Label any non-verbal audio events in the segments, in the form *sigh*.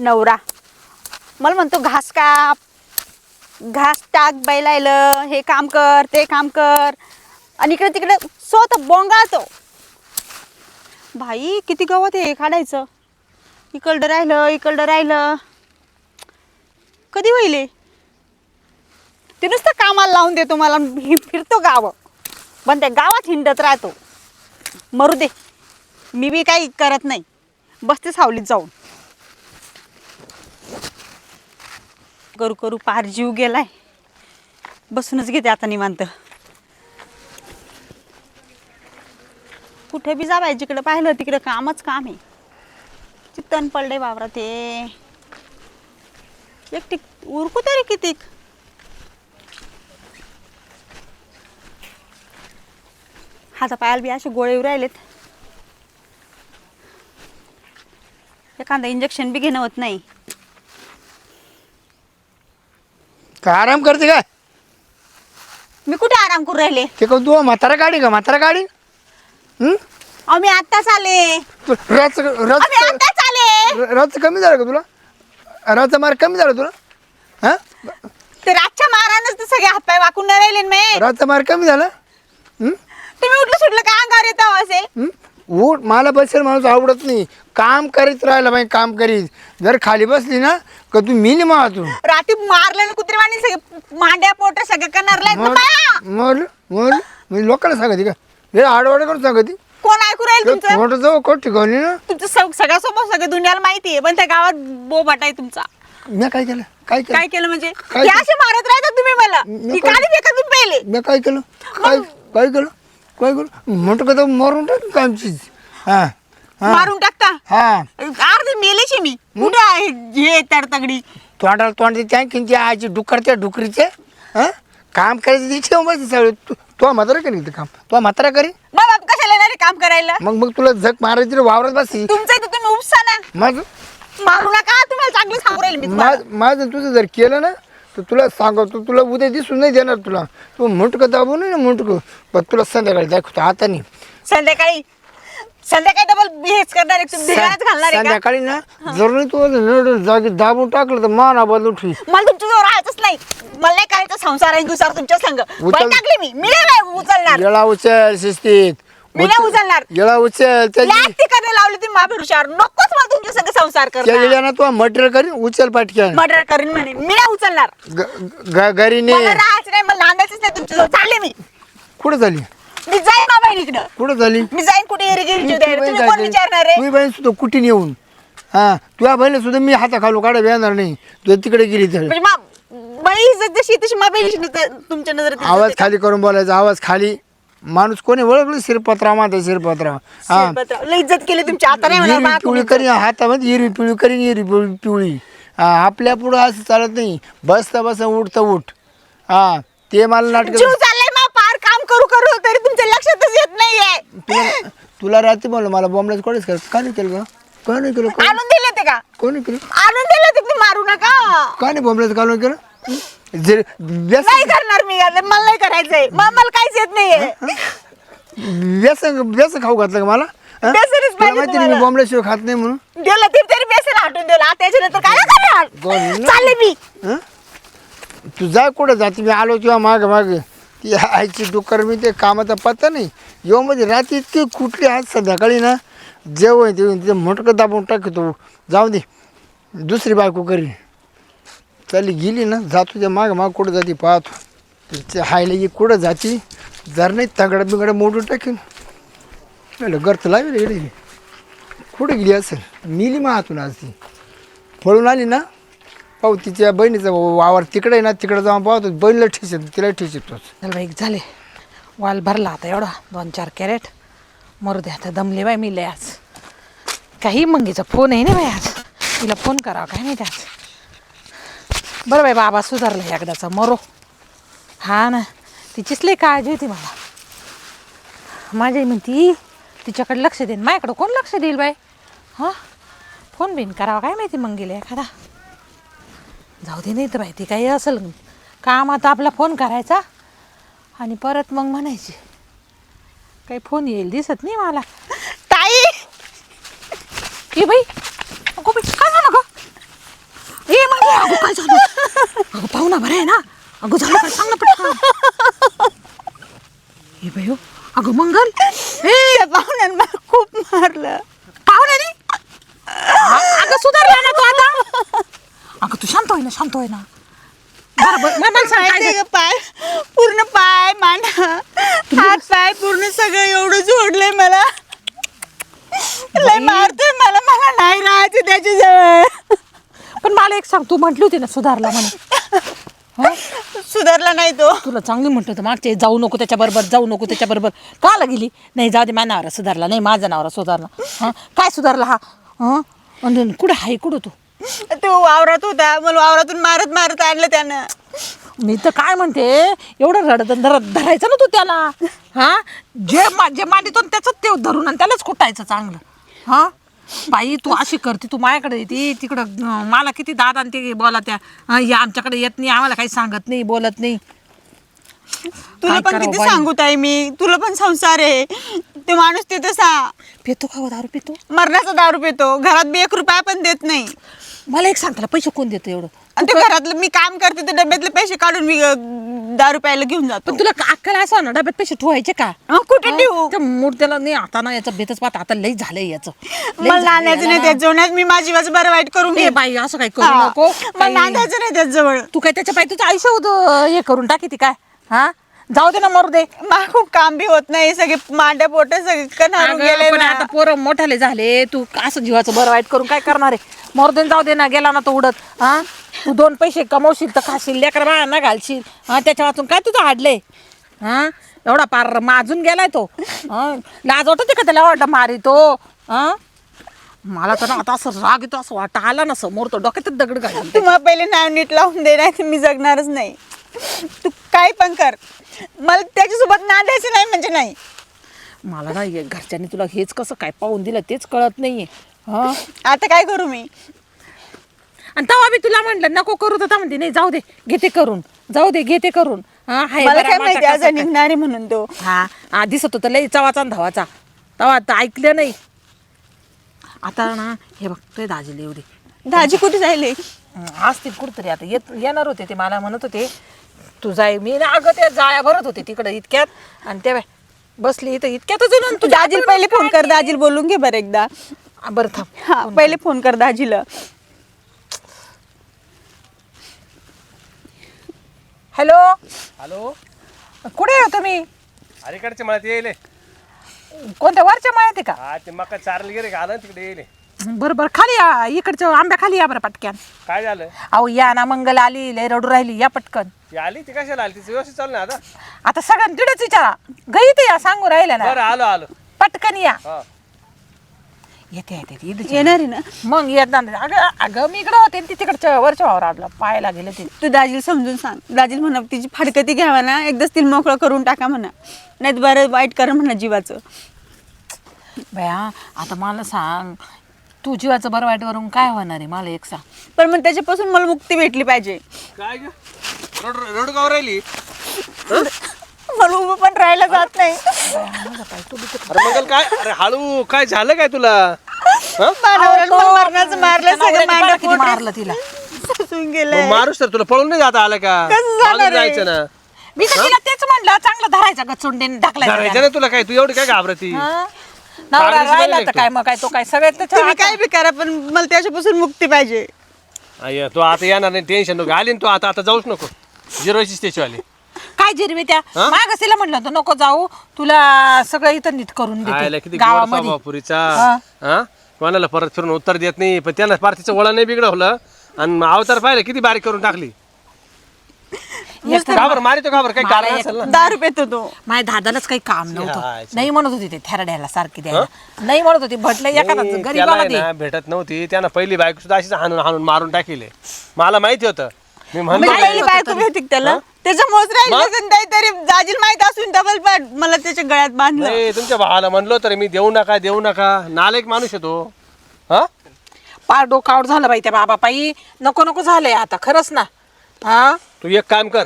नवरा. मला म्हणतो घास काप घास टाक बैलायलं हे काम कर ते काम कर. आणि इकडे तिकडे स्वतः बोंगाळतो. भाई किती गवत हे काढायचं? इकडं राहिलं इकडं राहिलं. कधी होईल ते नुसतं कामाला लावून देतो मला मी फिरतो गाव. पण त्या गावात हिंडत राहतो. मरू दे मी बी काही करत नाही. बसते सावलीत जाऊन. करू करू पार जीव गेलाय. बसूनच घेते आता निवांत. कुठे बी जावाय जिकडं जिकडे पाहिलं तिकडे कामच काम आहे. चित्तन पडले वावरा ते. एकटी उरकू तरी कितीक? हाता पायाला बी असे गोळे येऊ राहिलेत. एखादा इंजेक्शन बी घेणं होत नाही. काय आराम करते काय? मी कुठे आराम करू राहिले? ते का तू म्हातारा गाडी का म्हातारा गाडी? हं? अहो मी आत्ताच आले. तू रच रच आम्ही आत्ताच आले. रच कमी झालं का तुला? रचा मार कमी झाला तुला? हा? ते रातच्या मारानच ते सगळे हातपाय वाकून नाही राहिले ना मी. रचा मार कमी झाला? हं? तुम्ही उठलं सुटलं का अंगावर येतो असे हं? उठ मला बसेल माणूस आवडत नाही. काम करीत राहिला बाई काम करीत. जर खाली बसली ना का तू मिली मा तू रात्री मारलं ना कुत्रेवाणी सगळे मांड्या पोट सगळे करणार मर मर मी लोकांना सांगते का? हे आडवाड करून सांगते. कोण ऐकू राहील तुमचं? मोठं जाऊ कोट ठिकाणी ना. तुमचं सग- सगळ्या सोबत सगळ्या दुनियाला माहिती आहे पण त्या गावात बोबाट आहे तुमचा. मी काय केलं? काय काय केलं म्हणजे? काय हे असे मारत राहतात तुम्ही मला. मी ही काय- गाडी फेका तुम्ही पहिले. मी काय केलं? काय काय केलं? काय केलं मोठं का मारून टाक कामचीच हा हा. मारून टाकता? हा. अर्धे मेलेचे मी. कुठं आहे हे तडतगडी? तोंडाला तोंड त्या किंची आजी डुकरच्या डुकरीचे हा? काम करायचं मग सगळं. तू तो म्हातारा करी ते काम? तो म्हातारा करी मग बाप कशाला येणार आहे काम करायला? मग मग तुला झक मारायची रे वावरात बसी तुमचं इथं तुम्ही उपसा ना. माझं मारू नका तुम्हाला चांगलं सांगू राहील मी तुम्हाला. माझं माझं तुझं जर केलं ना तर तुला सांगतो तुला उद्या दिसून नाही देणार तुला. तू मुंटकं दाबू नाही ना मुंटकं पण तुला संध्याकाळी दाखवतो आता नाही. संध्याकाळी? संध्याकाळी डबल हेच करणार आहे घालणार आहे का? संध्याकाळी ना जर नाही तू जागी दाबून टाकलं तर माना बदलून ठेवी मला तुमच्याजवळ राहायचंच नाही. मला नाही करायचं संसार आहे तुमच्या संग. उचल- टाकली मी. मी नाही बाई उचलणार. येळा उचल शिस्तीत. मी नाही उचलणार. येळा उचल लास्ट करणे लावली तुम्ही नकोच मला तुमच्या संग संसार त्या करणार येळ्यानं तू मटेरियल करी उचल पाटक्यान मर्डर करीन म्हणे. मी नाही उचलणार. ग- ग- घरी ने मला राहायचं नाही मला नांदायचंच नाही चालले मी. कुठं झाली मी जाईन ना बहिणीकडं कुठं झाली मी जाईन कुठे तुम्ही कोण विचारणार आहे? तुझी बहीण सुद्धा कुठे येऊन? हा तुझ्या बहिणी सुद्धा मी हाता खालू काढा येणार नाही. तू तिकडे गेली तर. म्हणजे मा बाई इज्जत जशी तशी मा बहिणीची नजर- तुमच्या नजरेत आवाज खाली करून बोलायचा आवाज खाली. माणूस कोणी ओळखलं शिरपत्राव माझा शिरपत्राव? हा. शिरपतराव, लय इज्जत केली तुमची. आता नाही म्हणा हिरवी पिवळी करी हातामध्ये हिरवी पिवळी करीन हिरवी पिवळी पिवळी. हा आपल्या पुढं असं चालत नाही. बसता बसता उठता उठ. हा ते मला नाटक जीव चाललाय मा पार काम करू करू तरी तुमच्या लक्षातच येत नाहीये. तुला तुला रात्री म्हणलं मला बॉम्बलाच कोणीच कर का नाही केलं का? का नाही केलं? का आणून दिले ते का कोणी केलं? आणून दिले ते तुम्ही मारू नका. का नाही बॉम्बलाच का नाही केलं? जे व्यसन नाही करणार मी आता मला नाही करायचंय. मला काहीच येत नाहीये. व्यसन व्यसन खाऊ घातलं का मला? हा? व्यसनच तुला पाहिजे माहिती नाही मी तुम्हाला. बॉम्बल्याशिवाय खात नाही म्हणून? दिलं ते तरी बेसन हटून दिलं. आता काय करणार? चालले मी. हं? तू जा कुठं जाते मी आलो किंवा माग माग. ती आईची डुक्कर मी ते कामाचा पत्ता नाही. येऊ मध्ये रात्री इतकी कुठली आज संध्याकाळी ना? जेवण ते तिथे मोठकं दाबून टाकतो. जाऊ दे. दुसरी बायको करी चालली गेली ना जातो त्या माग माग कुठं जाते पाहतो. तिच्या हायला की कुठं जाती जर नाही तगडा बिगडा मोडून टाकेन. म्हणलं गर्त लावेल इकडे. कुठं गेली असेल? मिली मा हातून आज ती. पळून आली ना पाहू तिच्या बहिणीचा वावर तिकडे आहे ना तिकडे जाऊन पाहतो. बहिणीला ठेच येतो तिला ठेच येतोच चल बाई झाले. वाल भरला आता एवढा दोन चार कॅरेट. मरू दे आता दमले बाई मी लय आज. काही मंगीचा फोन आहे ना बाई आज. तिला फोन करावा काय माहिती आज. बरं बाई बाबा सुधारला एकदाचा. मरो. हा ना. तिचीच लई काळजी होती मला. माझी म्हणती तिच्याकडे लक्ष देईन माझ्याकडं कोण लक्ष देईल बाई? हां? फोन बिन करावा काय माहिती मग गेले एखादा? जाऊ दे नाही तर माहिती ती काही असेल. काम आता आपला फोन करायचा आणि परत मग म्हणायची. काही फोन येईल दिसत नाही मला. ताई! की बाई अगो बाई काय झालं मग काय झालं पाहुणा बरं आहे ना अगं झालं काय सांग ना पटकन हे बाई हो. अगं मंगल हे त्या पाहुण्यानं मला खूप मारलं पाहुण्याने अ- अगं सुधारला ना तू आता अगं तू शांत होय ना शांत होय ना बरं बरं मला सांग काय माहितीये झालं? का पाय पूर्ण पाय मांडा हात पाय पूर्ण सगळं एवढं जोडलंय मला लय मारतोय मला मला नाही राहायचं त्याच्याजवळ पण मला एक सांग तू म्हटली होती ना सुधारला म्हणे? *laughs* सुधारला नाही तो. तुला चांगली म्हटलं होतं मागचे जाऊ नको त्याच्याबरोबर जाऊ नको त्याच्याबरोबर. काला गेली नाही जाऊ दे माझ्या नावरा सुधारला. नाही माझा नावरा सुधारला. हां? काय सुधारला हा? हां? आणि कुठं आहे? कुठं तू? तो वावरात होता. मला वावरातून मारत मारत आणलं त्यानं. मी तर काय म्हणते एवढं रडत धरत धरायचं ना तू त्याला. हा? जे मा जे मांडितो त्याच ते धरून आणि त्यालाच कुटायचं चांगलं. हा? बाई तू अशी करते तू माझ्याकडे येते तिकडं अं, मला किती दादा आणि ते बोला त्या हं, या आमच्याकडे येत नाही आम्हाला काही सांगत नाही बोलत नाही. तुला काय पण करावं किती बाई? सांगू ताई मी? तुला पण संसार आहे. ते माणूस ते तसा. पितो का हो दारू पितो? मरणाचा दारू पितो. घरात बी एक रुपया पण देत नाही. मला एक सांग त्याला पैसे कोण देतो एवढं? आणि ते घरातलं मी काम करते ते डब्यातले पैसे काढून मी अं, दारू प्यायला घेऊन जातो. पण तुला का- अक्कल असं ना डब्यात पैसे ठेवायचे का? कुठे ठेवू? त्या मूर्त्याला नाही आता ना याचं बेतच पाहत आता लई झालंय याचं. लई मला झालंय नांदायचं नाही याला त्या जेवणात मी माझी वाज बरं वाईट करून. ए घे बाई असं काही करू नको. मला काही- नांदायचं नाही त्याच्याजवळ तू काय त्याच्या पाय तुझं आयुष्य होतं हे करून टाकी ती काय? हा? जाऊ दे ना मरू दे. खूप काम बी होत नाही सगळे मांड्या पोट सगळे कन्हारून अगं, गेले पण. आता पोरं मोठाले झाले तू असं जीवाचं बरं वाईट करून काय करणार आहे? मरू दे न जाऊ दे ना गेला ना तो उडत हा? तू दोन पैसे कमवशील तर खाशील लेकर बाळांना घालशील. हा त्याच्या वाचून काय तुझं हाडले हा? एवढा पार माजून गेलाय तो. हा? लाज वाटते का त्याला वाटत मारी तो हा? मला तर ना आता असं राग येतो असं वाटतं आला ना समोर तो डोक्यातच दगड घालून तू मला पहिले नाव नीट लावून दे नाही तर मी जगणारच नाही. तू काय पण कर. मला त्याच्यासोबत नांदायचं नाही म्हणजे नाही. मला ना हे घरच्यांनी तुला हेच कसं काय पाहून दिलं तेच कळत नाहीये. हा? आता काय करू मी? आणि तेव्हा मी तुला म्हटलं नको करू तर म्हणते नाही जाऊ दे घेते करून जाऊ दे घेते करून. हा हाय मला बरा काय माझा माहिती कसा आज काय. निघणार म्हणून तो. हा हा दिसत होतं लई चवाचा आणि धावाचा. तेव्हा आता ऐकलं नाही. आता ना हे बघ तुझे दाजीला येऊ दे. दाजी कुठे जायले? असतील कुठतरी आता येत येणार होते ते मला म्हणत होते तू जाय मी ना अगं त्या जाळ्या भरत होते तिकडे इतक्यात. आणि तेव्हा बसली इथं इतक्यातच येऊन तू दाजीला पहिले फोन कर दाजीला बोलून घे बरं एकदा. बरं थांब. हा पहिले फोन कर दाजीला. हॅलो? हॅलो? कुठे आहे हो तुम्ही? अलीकडचे मला ते येईल. कोणत्या वरच्या माहिती आहे का? हा ते मका चारला गेले आलं ना तिकडे येईल. बरं बरं खाली या इकडच्या आंब्या खाली या बरं पटक्यान. काय झालं? अहो या ना मंगल आली लय रडू राहिली या पटकन. ती आली ती कशाला आली? तिचं व्यवस्थित चालू ना आता? आता सगळ्यांना तिकडेच विचारा. गई ते या सांगू राहिल्या ना. बरं आलो आलो. पटकन या. हा. येते येते येणार आहे ना? मग येत ना अगं अगं मी इकडं होते ती तिकडच्या वरच्या वावर आडला पाहायला गेले ते. तू दाजीला समजून सांग. दाजीला म्हणा तिची फाडकती घ्यावा ना. एकदाच तिला मोकळं करून टाका म्हणा. नाही तर बरं वाईट कर म्हणा जीवाचं. बया आता मला सांग. तू जीवाचं बरं वाईट करून काय होणार आहे? मला एक सांग. पण मग त्याच्यापासून मला मुक्ती भेटली पाहिजे. काय ग? रोड रोड गाव राहिली मला उभं पण राहायला जात नाही. अरे मंगल काय? अरे हळू काय झालं काय तुला? हा? मानवरानं मला मरणाचं मारलं सगळं नवऱ्याने मांडा बघा किती मारलं तिला? फसून गेलंय. मग मारूस तर तुला पळून नाही जाता आलं का? कसं जाणार मागून आहे? जायचं ना. मी तर तिला तेच म्हणलं चांगलं धरायचं गचुंडीने धरायचं टाकलाय ना तुला काय? तू एवढी काय घाबरती? नवरा राहिला तर काय मग काय तो काय सगळ्यात तुम्ही. काय बी करा पण मला त्याच्यापासून मुक्ती पाहिजे. अय्या तू आता येणार नाही टेन्शन नको. आली ना तू आता आता जाऊच नको. जिरोची स्टेचू आली काय जिरवी त्या? माग तिला म्हटलं होतं नको जाऊ तुला सगळं इथं नीट करून आयला देते किती गोड गावामध्ये. स्वभाव पुरीचा हा. कोणाला परत फिरून उत्तर देत नाही पण त्यानं पार तिचं वळण नाही बिघडवलं. आणि अवतार पाहिलं किती बारीक करून टाकली. घाबर घाबर काही मला कारण एक- असेल ना? दारू पितो तो माझ्या दादालाच काही काम नव्हतं. नाही म्हणत होती ते थेरड्याला सारखी द्यायला. नाही म्हणत होती भटलं एखादा नाही, त्याला गरीबाला आहे दे ना भेटत नव्हती. त्यानं पहिली बायको सुद्धा अशीच हाणून हाणून मारून टाकीले. मला माहिती होतं. मी म्हणलो म्हणजे पहिली बायको होती का त्याला? त्याच्यामुळेच राहिलं नाही तरी दाजीला माहीत असून डबल पाठ मला त्याच्या गळ्यात बांधलं. नाही तुमच्या भावाला म्हणलो तर मी देऊ नका देऊ नका. नालायक माणूस येतो हा? पार डोकावट झालं बाई त्या बाबा पायी नको नको झालंय आता खरंच ना. हा? तू एक काम कर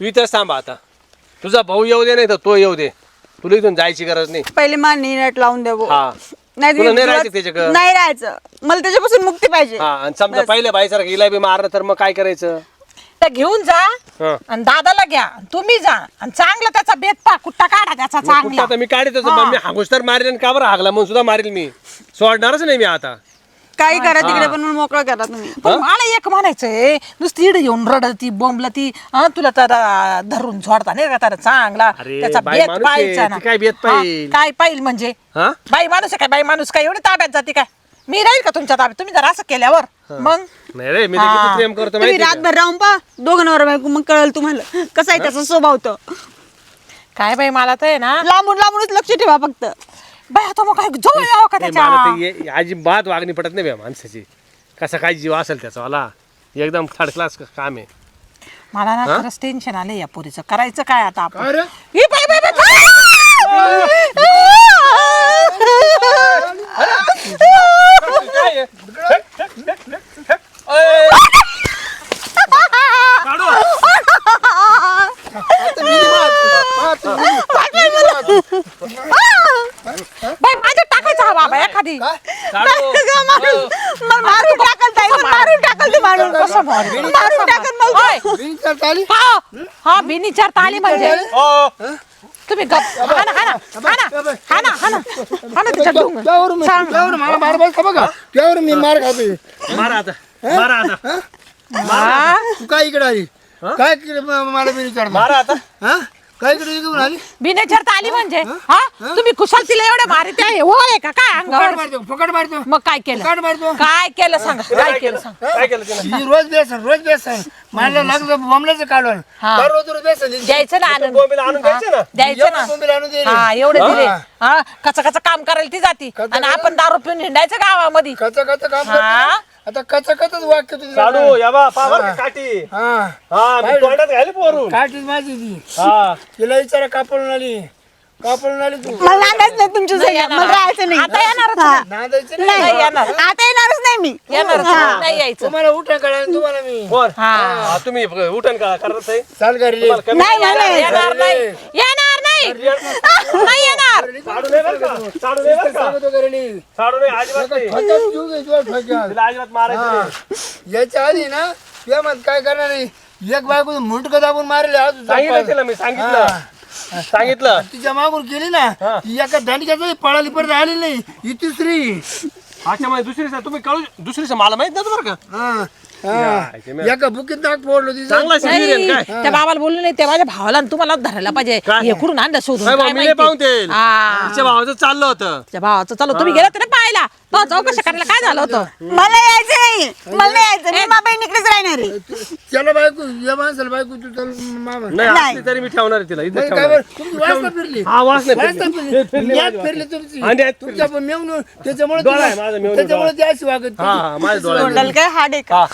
तू इथंच थांबा आता. तुझा भाऊ येऊ दे नाही तर तो येऊ दे. तुला इथून जायची गरज नाही. पहिले मान नीट लावून. हा. नाही तुला नाही तुला- राहायचं त्याच्याकडं? नाही राहायचं. मला त्याच्यापासून मुक्ती पाहिजे. हा आणि समजा पहिल्या बाईसारखं हिला बी मारलं तर मग काय करायचं? तर घेऊन जा हा. आणि दादाला घ्या. तुम्ही जा. आणि चांगला त्याचा बेत पा कुट्टा काढा त्याचा मग कुठं चांगला आता मी काढतच मी हागूस तर मारेल आणि का बरं हागला? म्हणून सुद्धा मारेल मी. सोडणारच नाही मी आता. काही करा तिकडे पण मोकळं करा तुम्ही. पण मला एक म्हणायचंय नुसती इड येऊन रडती बोंबलती हं, तुला तर अं, धरून झोडता नाही का? त्याला चांगला. अरे, त्याचा बाई बेत माणूस आहे, पाहिजे ना. ती काय बेत हा, पाहील? काय पाहिल म्हणजे? हा? बाई माणूस आहे काय? बाई माणूस काय? एवढी ताब्यात जाते काय? मी राहील का तुमच्या ताब्यात तुम्ही जर असं केल्यावर. मग? नाही रे मी तर किती प्रेम करतो तुम्ही माहिती आहे का? रातभर राहून पा दोघं नवर बायको मग कळल तुम्हाला कसा आहे त्याचा स्वभाव तो? काय बाई मला तर आहे ना लांबून लांबूनच लक्ष ठेवा फक्त. बाई आता मग काय जवळ यावं का नाही, मला तर त्याच्या ये- अजिबात वागणी पटत नाही बा माणसाची. कसा काय जीव असेल त्याचा वाला? एकदम थर्ड क्लास काम आहे. मला ना खरंच टेन्शन आलं या पोरीचं. करायचं काय आता आपण? अरे ही बाई, बाई, बाई, बाई! माझ्या टाकायचा हा बाबा एखादी काढू. मला मारून टाकल ताई मला मारून टाकल ते मारून कसं मारू? मारून टाकल मला ओय, बिन चालता आली हा हा ताली म्हणजे ओ, तुम्ही गप हाना हाना हाना हाना हाना. हाना तिच्या डोंगर. त्यावर मी त्यावर मला मार बस का बघा. त्यावर मी मार खातोय मारा आता. मारा आता. हा? तू काय इकडे आली? काय इकडे म- मला बिन विचार मारा आता. हा? काय आली? बिनेचर ताली म्हणजे. हा? तुम्ही कुशल तिला एवढे मारित आहे. होय का? काय फुकट अंगावर? मारतो फुकट मारतो. मग काय केलं? मारतो. काय केलं सांगा? काय केलं सांग? काय केलं तिनं ही रोज बेसन रोज बेसन. मला लागलं काढून. हा. दररोज रोज बेसन दिली. द्यायचं ना आणून. बोंबीला आणून द्यायचं ना? द्यायचं एवढं ना. बोंबील आणून दिली. हा एवढे हा. दिले. हा? कच कच काम करायला ती जाती. कचं- आणि आपण दारू पिऊन हिंडायचं गावामध्ये. कच कच काम हा. करतो. आता कच कचच वाक्य तुझं पावर काठी. हा. हा मी तोंडात घाली पोरून. काठीच माझी ती. हा. तिला विचारा कापडून आली कापडून आली तू. मला नांदायचं नाही तुमच्या सगळ्या येणार. मला राहायचं नाही. आता येणारच हा. नांदायचं नाही. येणार. आता येणारच नाही मी. येणारच हा. नाही. यायचं. तुम्हाला उठा कळा तुम्हाला मी. कोण? हा. हा, तुम्ही उठण का करत आहे चाल घरी. तुम्हाला कमी नाही मला येणार. यायचं. येणार नाही. येणार नाही. नाही येणार. साडू नाही बरं का. साडू नाही बरं का. सांगतो घरी. साडू नाही अजिबात नाही. ठोक्यात जीव घे, तुला ठोक्यात. तिला अजिबात मारायचं नाही. याच्या आधी ना तुझ्या मत काय करणार नाही एक बायको मुंडक दाबून मारले आज सांगितलं तिला मी सांगितलं. सांगितलं. तिच्या मागून केली ना ती एका दांडक्याच पळाली परत आली नाही. ही तिसरी. अच्छा म्हणजे दुसरी तुम्ही कळू दुसरीचं मला माहीत नव्हतं बरं का. एका बुकीत नाक फोडलो तिचं? चांगला सिरियल नाही काय? त्या बाबाला बोलू नाही त्या माझ्या भावाला आणि तुम्हाला धरायला पाहिजे. काय? हे कुठून आणलं शोधून. काय काय भाऊ, मी नाही पाहून माहिती ते हा. तिच्या भावाचं चाललं होतं. त्या भावाचं चालू तुम्ही गेला तर पाहिला तो चौकशी करायला काय झालं होतं? मला यायचं नाही. मला नाही यायचं. मी बहिणीकडेच राहणार आहे. त्याला बायको या माणसाला बायको तू चल मामा. नाही असली तरी मी ठेवणार आहे तिला. इथं नाही, काय ठेवणार बरं, तुमची वासना फिरली? हा वासना. तुमची. तुमच्या पण मेवणं त्याच्यामुळे डोळा तुला- आहे माझा मेवणं त्याच्यामुळे डोळा. ती अशी वागत हा हा काय हाड आहे का? हा.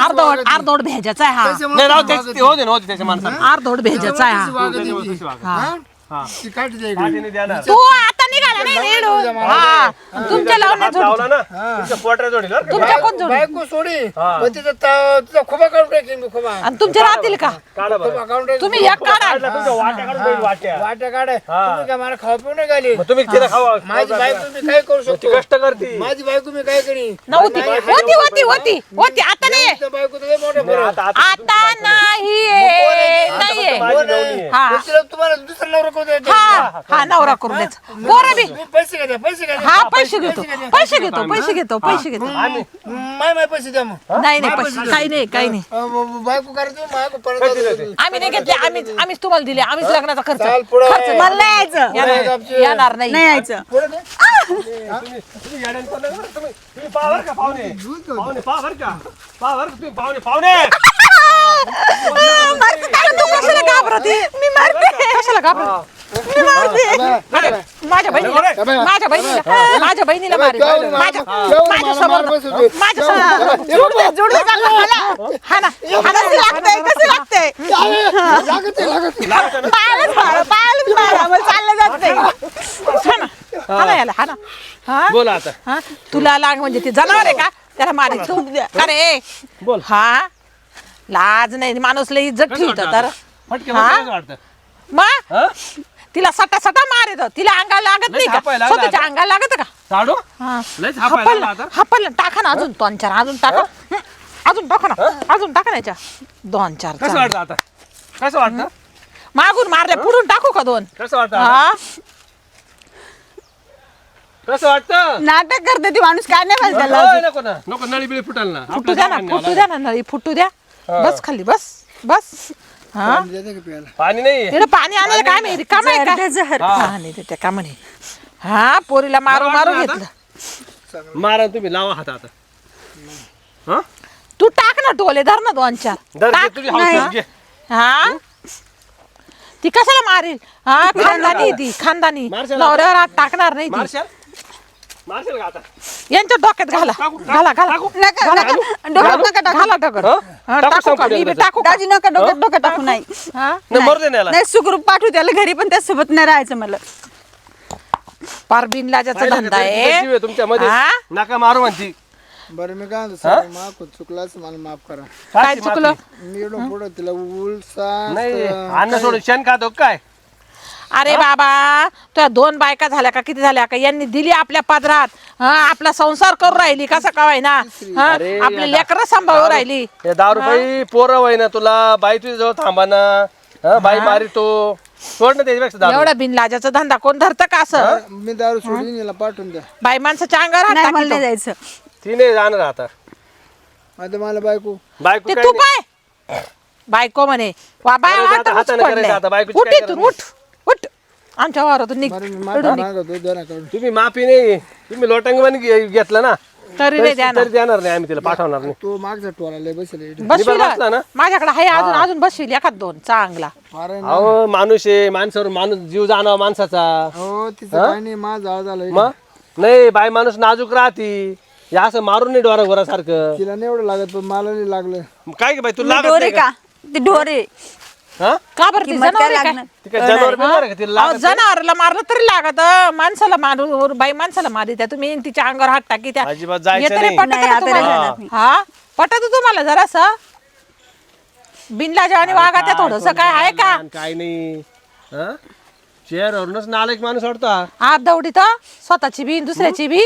अर्धवट अर्धवट भेजायचा आहे हा. नाही राव ते होते ना होते त्याच्या माणसाला अर्धवट भेजायचा आहे हा. वागत. हा? ती काठी द्या इकडे. काठीने देणार. तू आता निघाला नाही रेडू. हा. तुमच्या लावण्या हात लावला ना? तुमच्या पोटऱ्या जोडील बरं का? तुमच्या कोण जोडी? बायको सोडी. हा. पण तिचा ता- तिचा खोबा काढून टाकेन मी खोबा. आणि तुमच्या राहतील का? काढा बरं. खोबा काढून टाकेन. तुम्ही एक काढा. काढला तुमच्या वाट्या काढून ठेवील, वाट्या. वाट्या काढाय हा. तुम्ही काय मला खाऊ पिऊ नाही घाली मग तुम्ही तिला खावा. माझी बायको मी काय करू ती शकतो? कष्ट करते. माझी बायको मी काय करी नव्हती. होती होती होती. होती. आता नाही. आहे. बायको तर लय मोठा नाही, फरक. आता आता आता नाही. आहे. नाही आहे. माझी आहे? हा. तुम्हाला दुसरा नवरा करू द्यायचा. हा हा नवरा करून द्यायचा पोरं बी. तुम्ही पैसे घ्या पैसे घ्या हा पैसे घेतो पैसे घेतो पैसे घेतो पैसे घेतो. माय माय पैसे द्या मग. नाही नाही पैसे काही नाही काही नाही. अ, ब- ब- बायको करायचं बायको परत द्यायचं. आम्ही नाही घेतले आम्ही आम्हीच तुम्हाला दिले आम्हीच लग्नाचा खर्च. चाल पुढं. खर्च मला नाही यायचं. येणार- येणार नाही. नाही. यायचं पुढं दे. तुम्ही तुम्ही येड्यानं पडलं बरं का तुम्ही. तुम्ही पहा बरं का पाहुणे. पाहुणे पहा बरं का. पहा बरं का तुम्ही पाहुणे पाहुणे. *laughs* अरे तू कशाला घाबरते मी मारते. कशाला घाबरते अरे, माझ्या बहिणीला माझ्या बहिणीला माझ्या बहिणीला मारे माझ्यासमोर. माझ्यासमोर जोडले जोडले चांगलं मला. हा ना हा, कसं लागतंय कसं लागतंय लागत आहे, लागत? आहे. पायालाच मारा पायालाच मारा मला चाललं जात नाही. हा ना हा ना याला हा ना. हा? बोला आता. हा? तुला लाग म्हणजे ते जनावर आहे का? त्याला मारायचं का रे बोल. हा? लाज नाही. माणूस लई इज्जत ठेवतो तर. फटके हा? बसले कसं वाटतं? मग हा? तिला सटा सटा मार येतो तिला अंगाला लागत नाही का? लागला स्वतःच्या आता. अंगाला लागत का? काढू हा. लयच हापायला हपल आता. हपल टाका ना अजून दोन चार. अजून टाका. हं, अजून टाका ना. अजून टाका ना याच्या. दोन चार कसं चार. वाटतं आता? कसं वाटतं? मागून मारले पुढून टाकू का दोन? कसं वाटतं आता? हा कसं वाटतं? नाटक करते ती माणूस काय नाही पाहिजे त्याला. नको ना. नको नळी बिळी फुटाल ना. फुटू द्या ना फुटू. द्या ना नळी फुटू द्या. बस खाली बस बस. हा? पाणी नाही. तिकडे पाणी आणायला काय माहिती का माहिती जहर का ते जहर. हा. नाही देते का म्हणे हा पोरीला मारू मारू घेतलं. मारा तुम्ही लावा हात आता. हा? तू टाक ना टोले धर ना दोन चार. दर घे, टाक. तुझी हाऊस घे. हा? ती कशाला मारेल? हा खानदानी ती खानदानी. मारशाल नवऱ्यावर हात टाकणार नाही ती. मारशाल? मारशाल का आता? यांच्या डोक्यात घाला. टाकू, टाकू, घाला घाला. टाकू. नका घाला. नका डोक्यात नका टाकू. घाला हं? हा, टाकू का मी बी टाकू का दाजी नका डोक्यात डोक्यात टाकू नाही. हा? नाही मरू दे ना याला. नाही सुखरूप पाठवू त्याला. घरी पण त्यासोबत नाही राहायचं मला पार बिनलाजाचा पाहिलं का धंदा जीव आहे तुमच्या मध्ये हा? नका मारू म्हणती. बरं मी काय म्हणतो सर माफ चुकलाच मला माफ करा. काय चुकलं? मी एवढं पुढं तिला उलसा नाही अन्न सोडून शेण खातो काय? अरे बाबा तुझ्या दोन बायका झाल्या का? किती झाल्या का? यांनी दिली आपल्या पदरात. हा आपला संसार करू राहिली. कसा कवाय ना हा अरे, आपले या लेकरं सांभाळू राहिली. हे दहा रुपये पोरं वय ना तुला. बाई तुझ्या जवळ थांबा ना. हं, बाई मारी तो. सोड ना त्याच्यापेक्षा दारू. एवढा बिनलाजाचा धंदा कोण धरतं का असं? मी दारू सोडून याला पाठवून द्या. बाई माणसाच्या अंगावर हात नाही मला टाकीतो. नाही जायचं. ती नाही जाणार आता. आता मला बायको. बायको ते काय तू नाही. पाय. बायको म्हणे. वा बाय बरं, आता वाटच हाताने करायचं पडलंय. आता, बायकोची उठ काय इथून उठ उठ. आमच्या वावरातून निघ. बरं मी माफी मागवतो द्या ना काढून तुम्ही माफी नाही. तुम्ही लोटांग पण घे- घेतलं ना. तरी रे द्या ना तरी देणार नाही आम्ही तिला पाठवणार नाही. तो मागचा टोला लय बसेल. इकडे. बसविल बसला ना? माझ्याकडे आहे अजून अजून बसविल एखाद दोन चांगला. फार आहे ना. अहो माणूस आहे. माणसावर माणूस जीव जाणं माणसाचा. हो तिचं काय नाही माझा आवाज आला. मग नाही बाई माणूस नाजूक राहती. हे असं मारून नाही डोरा घोरासारखं. तिला नाही एवढं लागत पण मला नाही लागलं. काय गे बाई तुला लागत ढोरे नाही का? का? ते ढोरे हा? का बरं ती किंमत जनावर काय आहे काय? लागणार ती काय जनावर बिनावर आहे का? तिला अहो, लागत जनावरला मारलं तरी लागत. माणसाला मारू बाई माणसाला मारी त्या तुम्ही. तिच्या अंगावर हात टाकी त्या. अजिबात जायचं येतं रे नाही. पटत नाही, का आता नाही तुम्हाला? जाणार मी. हा? पटत तुम्हाला जरास? बिनलाजा आणि वागा त्या थोडस काय आहे का? आणि काय नाही. हा? चेअरवरूनच नालायक माणूस वाटतो हा. हात दौडी तर स्वतःची बी दुसऱ्याची बी.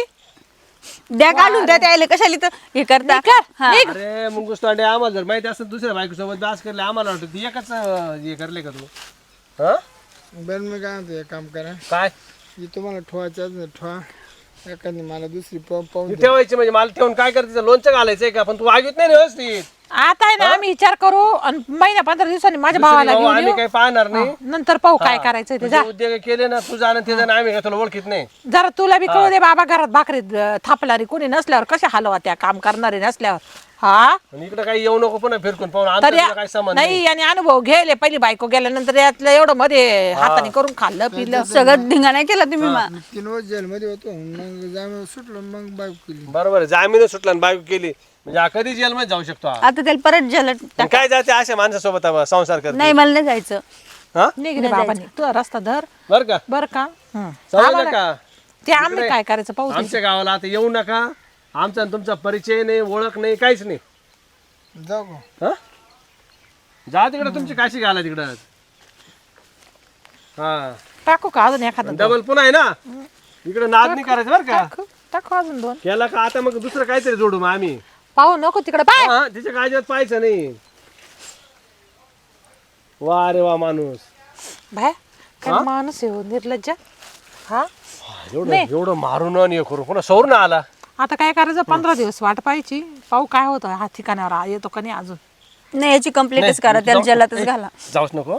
द्या काढून द्या त्याला कशाला इथं हे करता? हा. अरे आम्हाला जर माहिती असतं दुसऱ्या बायकोसोबत बास करले आम्हाला वाटतं ती एकच अं, हे करले का तू हा? बरं मी काय म्हणतो एक काम करा. काय? ही तुम्हाला ठेवायचं ठेवा. एखादी मला दुसरी पाहून ठेवायची म्हणजे मला ठेवून काय करते? लोणचं घालायचंय का? पण तू वागत नाही ना व्यवस्थित. आता आहे ना आम्ही विचार करू आणि महिना पंधरा दिवसांनी माझ्या भावाला भाऊ घेऊन आम्ही येऊ. काही पाहणार नाही. नंतर पाहू काय करायचंय ते. जा. तुझे उद्योग केले ना तू जाणं ते जाणं आम्ही काय तुला ओळखीत नाही. जरा तुला बी कळू दे बाबा घरात भाकरी अं, थापणारी कोणी नसल्यावर कशा हलवा त्या काम करणारे नसल्यावर. हा? आणि इकडे काही येऊ नको पुन्हा फिरकून पाहून तर काय संबंध नाही नाही. आणि अनुभव घ्यायले पहिली बायको गेल्यानंतर यातलं एवढं मध्ये हाताने करून खाल्लं पिलं. सगळं धिंगा नाही केला तुम्ही मा- तीन वर्ष जेलमध्ये होतो मग जामीन सुटलो मग बायको केली. बरोबर आहे जामीन सुटला आणि बायको केली. म्हणजे हा कधी जेलमध्ये जाऊ शकतो हा. आता त्याला परत जल आणि काय जाते अशा माणसासोबत आबा संसार करते? नाही मला नाही जायचं. हा? निघ रे बाबा तू रस्ता धर. बर का? बर का? हं. नका. ते आम्ही काय करायचं पाहू. आमच्या गावाला आता येऊ नका. आमचा आणि तुमचा परिचय नाही ओळख नाही काहीच नाही. जाऊ का? हा? जा तिकडे तुमची काशी घाला तिकडं. हा. टाकू का अजून एखादं डबल पुन्हा आहे ना? इकडे नाद नाही करायचं बरं का? टाकू. टाकू अजून दोन. केला का आता मग दुसरं काहीतरी जोडू मग आम्ही. पाहू नको तिकडे पाय हा तिच्या काळजात पाहायचं नाही. वा रे वा माणूस. बाय काय माणूस आहे हो, निर्लज्ज. हा? एवढं एवढं मारून आणि हे करून पुन्हा सौर ना आला. आता काय करायचं पंधरा दिवस वाट पाहायची पाहू काय होतं हा ठिकाणावर आ- येतो का नाही अजून. नाही याची कंप्लेंटच करा त्याला जलातच घाला. जाऊच नको.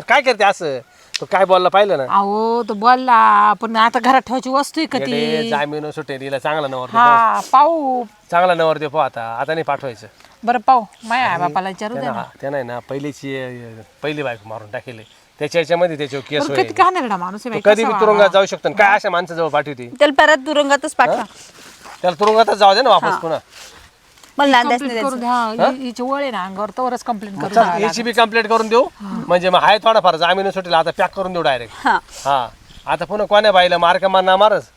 काय करते असं? तो काय बोलला पाहिलं ना? अहो तो बोलला पण आता घरात ठेवायची वस्तू आहे का ती? जामीन सुटेलीला चांगला नवर दे हा पाहू. चांगला नवर दे पाहू आता आता नाही पाठवायचं. बरं पाहू. माया आई बापाला विचारू दे त्यानं हा- त्यानं आहे ना पहिलीची अं, पहिली बायको मारून टाकेली. त्याच्या याच्यामध्ये त्याच्यावर केस पण होईल. किती घाणेरडा माणूस आहे तो बाई, कधी कसा बी तुरुंगात जाऊ शकतो आणि काय अशा माणसाजवळ पाठवते? त्याला परत तुरुंगातच पाठवा. त्याला तुरुंगातच जाऊ दे ना वापस पुन्हा. मला नांदायच कंप्लेंट करून द्या. हि- हिची वळ आहे ना अंगावर तवरच कंप्लेंट करून चल, याची बी कंप्लीट करून देऊ. म्हणजे मग आहे थोडाफार जामीन सुटेल आता पॅक करून देऊ डायरेक्ट हा. हा. आता पुन्हा कोण्या बाईला? मार का ना मारच?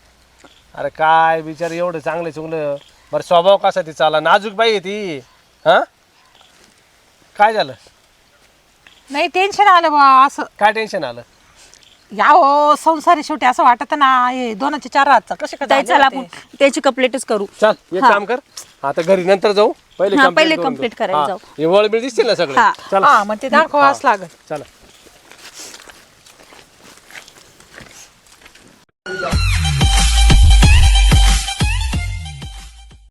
अरे काय बिचार एवढं चांगलं चुंगलं. बरं स्वभाव कसा ती चाला नाजूक बाई आहे ती. हा? काय झालं? नाही टेन्शन आलं बा असं. काय टेन्शन आलं? या हो संसारी शेवटी असं वाटत ना हे दोनाचे चार हातचा. कसे काय ताई चला? आपण. त्याची कपलेटच करू. चल एक काम कर. आता घरी नंतर जाऊ. पहिले पहिले कंप्लीट करायला जाऊ. हे दिसतील ना सगळं? चला. ते दाखवाच लागत चला.